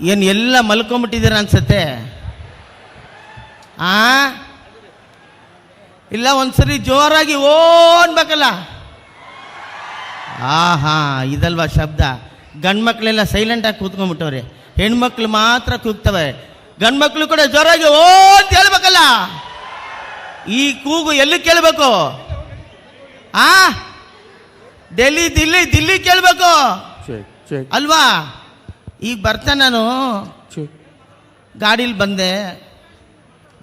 ಏನು ಎಲ್ಲ ಮಲ್ಕೊಂಬಿಟ್ಟಿದ್ದೀರ ಅನ್ಸತ್ತೆ? ಆ? ಇಲ್ಲ ಒಂದ್ಸರಿ ಜೋರಾಗಿ ಓ ಅನ್ಬೇಕಲ್ಲ. ಆಹಾ ಇದಲ್ವಾ ಶಬ್ದ? ಗಂಡ್ಮಕ್ಳೆಲ್ಲ ಸೈಲೆಂಟಾಗಿ ಕೂತ್ಕೊಂಡ್ಬಿಟ್ಟವ್ರೆ. ಹೆಣ್ಮಕ್ಳು ಮಾತ್ರ ಕೂಗ್ತವೆ. ಗಂಡ್ಮಕ್ಳು ಕೂಡ ಜೋರಾಗಿ ಓ ಅಂತ ಹೇಳ್ಬೇಕಲ್ಲ. ಈ ಕೂಗು ಎಲ್ಲಿ ಕೇಳಬೇಕು? ಆ? ಡೆಲ್ಲಿ ದಿಲ್ಲಿ ದಿಲ್ಲಿ ಕೇಳಬೇಕು. ಅಲ್ವಾ? ಈಗ ಬರ್ತಾ ನಾನು. ಗಾಡೀಲಿ ಬಂದೆ.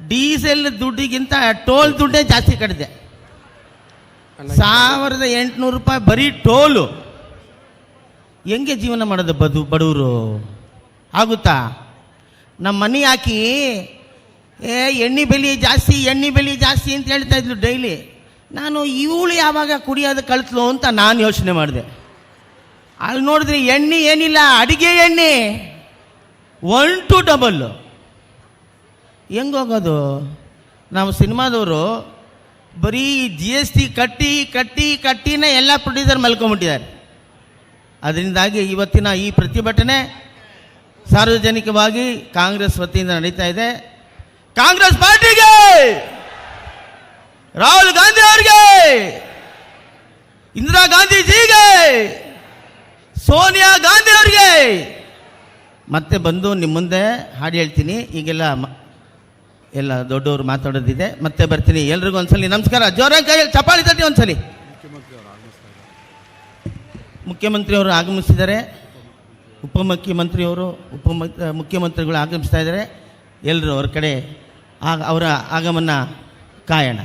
ಡೀಸೆಲ್ ದುಡ್ಡಿಗಿಂತ ಟೋಲ್ ದುಡ್ಡೇ ಜಾಸ್ತಿ ಕಟ್ಟಿದೆ ಸಾವಿರದ ಎಂಟುನೂರು ರೂಪಾಯಿ ಬರೀ ಟೋಲು. ಹೆಂಗೆ ಜೀವನ ಮಾಡೋದು ಬದು ಬಡವರು ಆಗುತ್ತಾ? ನಮ್ಮ ಮನೆ ಹಾಕಿ ಏ ಎಣ್ಣೆ ಬೆಲೆ ಜಾಸ್ತಿ ಎಣ್ಣೆ ಬೆಲೆ ಜಾಸ್ತಿ ಅಂತ ಹೇಳ್ತಾ ಇದ್ಲು ಡೈಲಿ. ನಾನು ಇವಳು ಯಾವಾಗ ಕುಡಿಯೋದು ಕಳಿಸ್ಲು ಅಂತ ನಾನು ಯೋಚನೆ ಮಾಡಿದೆ. ಅಲ್ಲಿ ನೋಡಿದ್ರೆ ಎಣ್ಣೆ ಏನಿಲ್ಲ, ಅಡಿಗೆ ಎಣ್ಣೆ. ಒನ್ ಟು ಡಬಲ್ ಹೆಂಗೋಗೋದು? ನಮ್ಮ ಸಿನಿಮಾದವರು ಬರೀ ಜಿ ಎಸ್ ಟಿ ಕಟ್ಟಿ ಕಟ್ಟಿ, ಕಟ್ಟಿನೇ ಎಲ್ಲ ಪ್ರೊಡ್ಯೂಸರ್ ಮಲ್ಕೊಂಬಿಟ್ಟಿದ್ದಾರೆ. ಅದರಿಂದಾಗಿ ಇವತ್ತಿನ ಈ ಪ್ರತಿಭಟನೆ ಸಾರ್ವಜನಿಕವಾಗಿ ಕಾಂಗ್ರೆಸ್ ವತಿಯಿಂದ ನಡೀತಾ ಇದೆ. ಕಾಂಗ್ರೆಸ್ ಪಾರ್ಟಿಗೆ ರಾಹುಲ್ ಗಾಂಧಿ ಅವರಿಗೆ ಇಂದಿರಾ ಗಾಂಧೀಜಿಗೆ ಸೋನಿಯಾ ಗಾಂಧಿ ಅವರಿಗೆ. ಮತ್ತೆ ಬಂದು ನಿಮ್ಮ ಮುಂದೆ ಹಾಡು ಹೇಳ್ತೀನಿ. ಈಗೆಲ್ಲ ಎಲ್ಲ ದೊಡ್ಡವರು ಮಾತಾಡೋದಿದೆ. ಮತ್ತೆ ಬರ್ತೀನಿ. ಎಲ್ರಿಗೂ ಒಂದ್ಸಲಿ ನಮಸ್ಕಾರ. ಜೋರಾಗಿ ಕೈ ಚಪ್ಪಾಳಿ ತಟ್ಟಿ ಒಂದ್ಸಲಿ. ಮುಖ್ಯಮಂತ್ರಿಯವರು ಆಗಮಿಸಿದ್ದಾರೆ. ಉಪಮುಖ್ಯಮಂತ್ರಿಯವರು ಉಪ ಮುಖ್ಯಮಂತ್ರಿಗಳು ಆಗಮಿಸ್ತಾ ಇದ್ದಾರೆ. ಎಲ್ಲರೂ ಅವ್ರ ಕಡೆ ಆಗ, ಅವರ ಆಗಮನ ಕಾಯೋಣ.